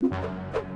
you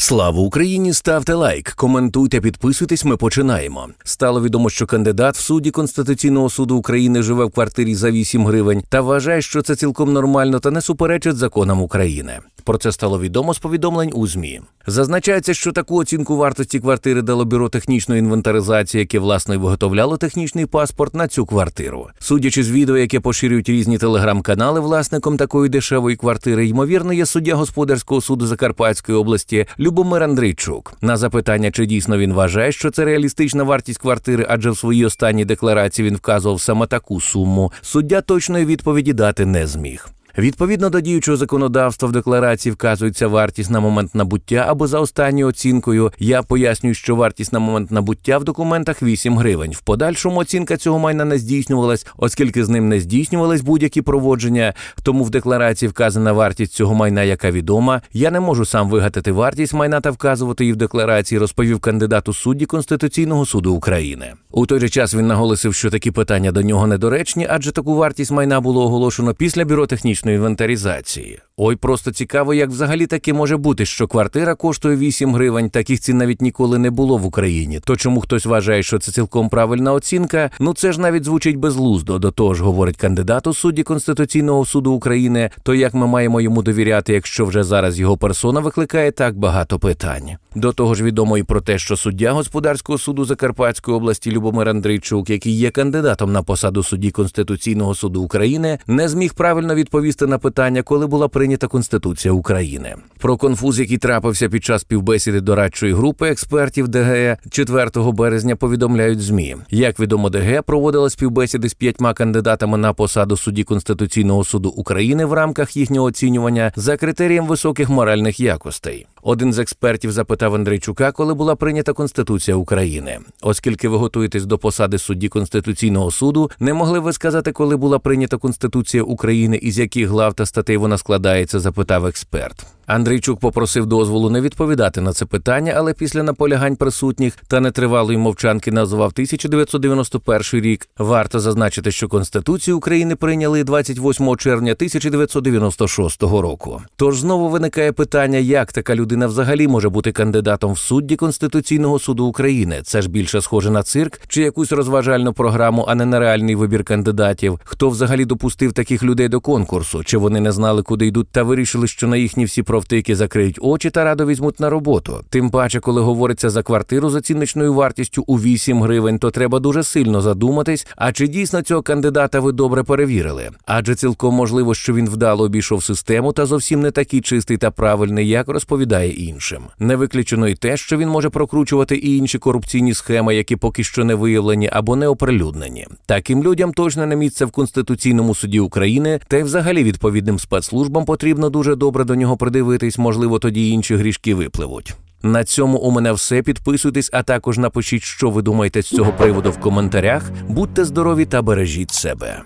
Слава Україні! Ставте лайк, коментуйте, підписуйтесь. Ми починаємо. Стало відомо, що кандидат в суді Конституційного суду України живе в квартирі за 8 гривень та вважає, що це цілком нормально та не суперечить законам України. Про це стало відомо з повідомлень у змі. Зазначається, що таку оцінку вартості квартири дало бюро технічної інвентаризації, яке власне виготовляло технічний паспорт на цю квартиру. Судячи з відео, яке поширюють різні телеграм-канали, власником такої дешевої квартири, ймовірно, є суддя господарського суду Закарпатської області Любомир Андрійчук. На запитання, чи дійсно він вважає, що це реалістична вартість квартири, адже в своїй останній декларації він вказував саме таку суму. Суддя точної відповіді дати не зміг. Відповідно до діючого законодавства в декларації вказується вартість на момент набуття або за останньою оцінкою. Я пояснюю, що вартість на момент набуття в документах 8 гривень. В подальшому оцінка цього майна не здійснювалась, оскільки з ним не здійснювались будь-які проводження. Тому в декларації вказана вартість цього майна, яка відома. Я не можу сам вигадати вартість майна та вказувати її в декларації, розповів кандидат у судді Конституційного суду України. У той же час він наголосив, що такі питання до нього недоречні, адже таку вартість майна було оголошено після бюро технічної інвентаризації. Ой, просто цікаво, як взагалі таке може бути, що квартира коштує 8 гривень, таких цін навіть ніколи не було в Україні. То чому хтось вважає, що це цілком правильна оцінка? Ну це ж навіть звучить безглуздо. До того ж, говорить кандидат у судді Конституційного суду України. То як ми маємо йому довіряти, якщо вже зараз його персона викликає так багато питань? До того ж, відомо і про те, що суддя господарського суду Закарпатської області Любомир Андрійчук, який є кандидатом на посаду судді Конституційного суду України, не зміг правильно відповісти на питання, коли була прийнята Конституція України. Про конфуз, який трапився під час співбесіди дорадчої групи експертів ДГ 4 березня, повідомляють змі. Як відомо, ДГ проводила співбесіди з п'ятьма кандидатами на посаду судді Конституційного суду України в рамках їхнього оцінювання за критерієм високих моральних якостей. Один з експертів запитав Андрійчука, коли була прийнята Конституція України. Оскільки ви готуєтесь до посади судді Конституційного суду, не могли ви сказати, коли була прийнята Конституція України і з яких глав та статей вона складається, запитав експерт. Андрійчук попросив дозволу не відповідати на це питання, але після наполягань присутніх та нетривалої мовчанки назвав 1991 рік. Варто зазначити, що Конституцію України прийняли 28 червня 1996 року. Тож знову виникає питання, як така людина взагалі може бути кандидатом в судді Конституційного суду України. Це ж більше схоже на цирк чи якусь розважальну програму, а не на реальний вибір кандидатів. Хто взагалі допустив таких людей до конкурсу? Чи вони не знали, куди йдуть, та вирішили, що на їхні всі провтики закриють очі та радо візьмуть на роботу? Тим паче, коли говориться за квартиру з оціночною вартістю у 8 гривень, то треба дуже сильно задуматись, а чи дійсно цього кандидата ви добре перевірили? Адже цілком можливо, що він вдало обійшов систему та зовсім не такий чистий та правильний, як розповідає іншим. Не виключено й те, що він може прокручувати і інші корупційні схеми, які поки що не виявлені або не оприлюднені. Таким людям точно не місце в Конституційному суді України, та й взагалі відповідним спецслужбам потрібно дуже добре до нього придивитись, можливо, тоді інші грішки випливуть. На цьому у мене все. Підписуйтесь, а також напишіть, що ви думаєте з цього приводу в коментарях. Будьте здорові та бережіть себе.